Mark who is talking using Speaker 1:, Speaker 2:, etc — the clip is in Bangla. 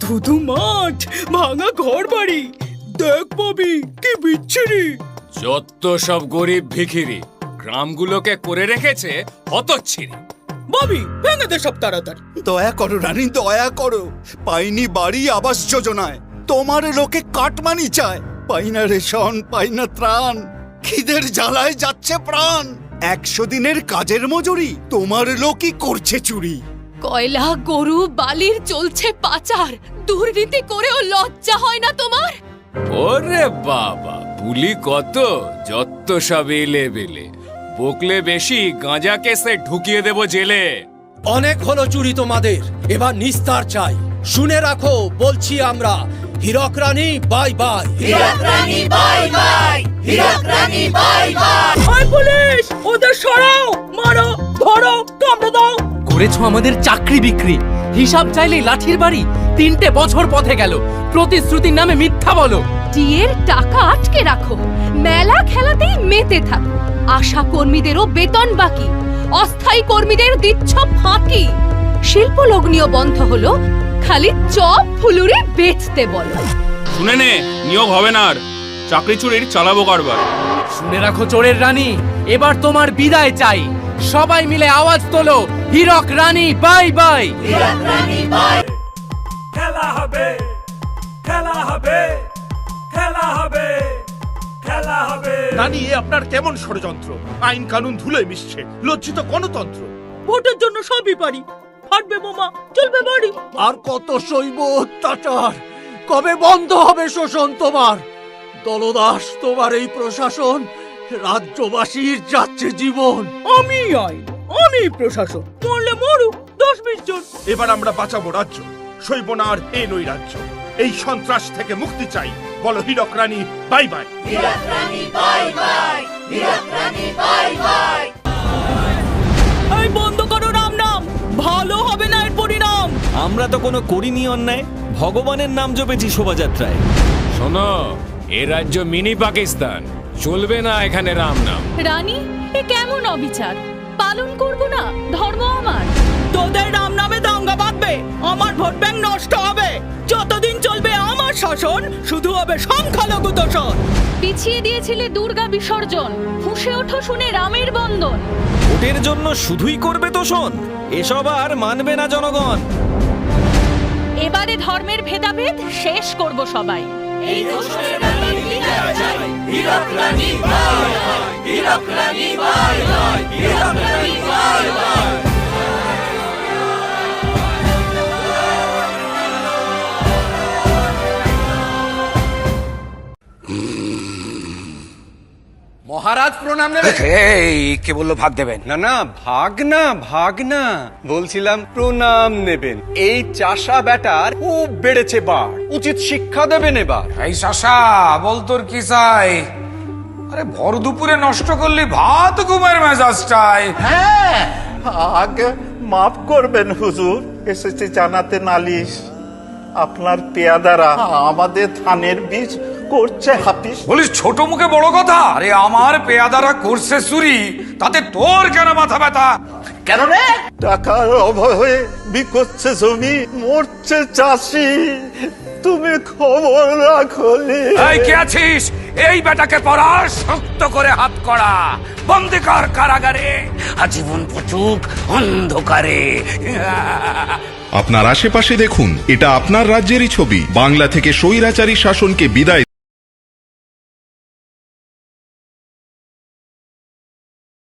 Speaker 1: ধুধু মাঠ ভাঙা ঘর বাড়ি দেখ পাবি কি বিচ্ছিরি।
Speaker 2: যত সব গরিব ভিখিরি গ্রামগুলোকে করে রেখেছে হতচ্ছিরি।
Speaker 1: ববি ভেঙে দে সব তাড়াতাড়ি।
Speaker 3: দয়া করো রানী দয়া করো। পাইনি বাড়ি আবাস যোজনায়। তোমার লোকে কাটমানি চায়। পাইনা রেশন পাইনা ত্রাণ। খিদের জ্বালায় যাচ্ছে প্রাণ। একশো দিনের কাজের মজুরি তোমার লোকই করছে চুরি।
Speaker 4: কয়লা গরু বালির চলছে পাচার। দুর্নীতি করেও লজ্জা হয় না তোমার?
Speaker 2: ওরে বাবা বুলি কত? যত সব এলে বেলে। বকলে বেশি গাঁজা কেসে ঢুকিয়ে দেব জেলে।
Speaker 5: অনেক হলো চুরি তোমাদের এবার নিস্তার চাই। শুনে রাখো বলছি আমরা হীরক রানী বাই বাই।
Speaker 1: হাই পুলিশ ওদের সরাও মারো ধরো কামড়ে দাও।
Speaker 6: করেছ আমাদের চাকরি বিক্রি। হিসাব চাইলেই লাঠির বাড়ি তিনটে বছর পথে গেল। প্রতিশ্রুতির নামে মিথ্যা বলো।
Speaker 4: টিয়ের টাকা আটকে রাখো। মেলা খেলাতেই মেতে থাকো। আশা কর্মীদেরও বেতন বাকি। অস্থায়ী কর্মীদের দিচ্ছ ফাঁকি। শিল্পলগ্নীয় বন্ধ হলো। খালি চপ ফুলুরি বেচতে বলো।
Speaker 7: শুনে নে নিয়োগ হবে না আর। চাকরি চুরির চালাবো কারবার।
Speaker 6: শুনে রাখো চোরের রানী। এবার তোমার বিদায় চাই। সবাই মিলে আওয়াজ তোলো হীরক রানী বাই বাই।
Speaker 8: খেলা হবে খেলা হবে খেলা হবে খেলা হবে।
Speaker 9: রানী এ আপনার কেমন ষড়যন্ত্র? আইন কানুন ধুলে মিশছে লজ্জিত গণতন্ত্র।
Speaker 1: ভোটের জন্য সবই পারি। ফাটবে বোমা চলবে বাড়ি।
Speaker 5: আর কত সইব অত্যাচার? কবে বন্ধ হবে শোষণ তোমার? দলদাস তোমার এই প্রশাসন রাজ্যবাসীর যাচ্ছে জীবন।
Speaker 1: আমি আইন আমি প্রশাসন মরলে মরুক দশ বিশ জন।
Speaker 9: এবার আমরা বাঁচাবো রাজ্য সইব না আর এ নই রাজ্য। এই সন্ত্রাস থেকে মুক্তি চাই। বলো হীরক রানী বাই বাই।
Speaker 1: এই বন্ধ করো রাম নাম ভালো হবে না এর পরিণাম।
Speaker 10: আমরা তো কোনো করিনি অন্যায়। ভগবানের নাম জপেছি শোভাযাত্রায়।
Speaker 2: শোনো এ রাজ্য মিনি পাকিস্তান। চলবে না এখানে রাম নাম।
Speaker 4: রানী এ কেমন অবিচার? পালন করব না ধর্ম আমার।
Speaker 1: তোদের রাম নামে দাঙ্গা বাঁধবে আমার ভোট ব্যাংক নষ্ট হবে। যতদিন চলবে আমার শাসন শুধু হবে সংখ্যালঘু দোষণ
Speaker 4: পিছিয়ে দিয়েছিলে দুর্গা বিসর্জন ফুঁসে ওঠো শুনে রামের বন্দন।
Speaker 10: ভোটের জন্য শুধুই করবে তোষণ এসব আর মানবে না জনগণ।
Speaker 4: এবারে ধর্মের ভেদাভেদ শেষ করব সবাই। এই দোষের রানীর বিদায় চাই। Hirak Rani bye bye, Hirak Rani bye bye, Hirak Rani bye
Speaker 5: মহারাজ প্রণাম নেবে
Speaker 11: এই কে বলল ভাগ দেবেন?
Speaker 5: না না ভাগ না ভাগ না। বলছিলাম প্রণাম নেবেন। এই চাষা ব্যাটার খুব বেড়েছে বার উচিত শিক্ষা দেবেন এবার।
Speaker 11: এই চাষা বল তোর কি চাই? আরে ভর দুপুরে নষ্ট করলি ভাত ঘুমের মেজাজটাই
Speaker 9: হ্যাঁ আগে মাফ করবেন হুজুর এসেছে জানাতে নালিশ। আপনার পেয়াদারা আমাদের ধানের বীজ করছে হাফিস
Speaker 11: বলিস ছোট মুখে বড় কথা? আরে আমার পেয়াদারা করছে চুরি তাতে তোর কেন মাথা ব্যথা?
Speaker 9: কেন রে? টাকার অভাবে বিকোচ্ছে জমি মরছে চাষি। তুমি খবর রাখলি
Speaker 11: এই কে আছিস? এই বেটাকে পড়া শক্ত করে হাত করা। বন্দি কর কারাগারে। আজীবন পচুক অন্ধকারে।
Speaker 12: আপনার আশেপাশে দেখুন এটা আপনার রাজ্যেরই ছবি। বাংলা থেকে স্বৈরাচারী শাসনকে বিদায়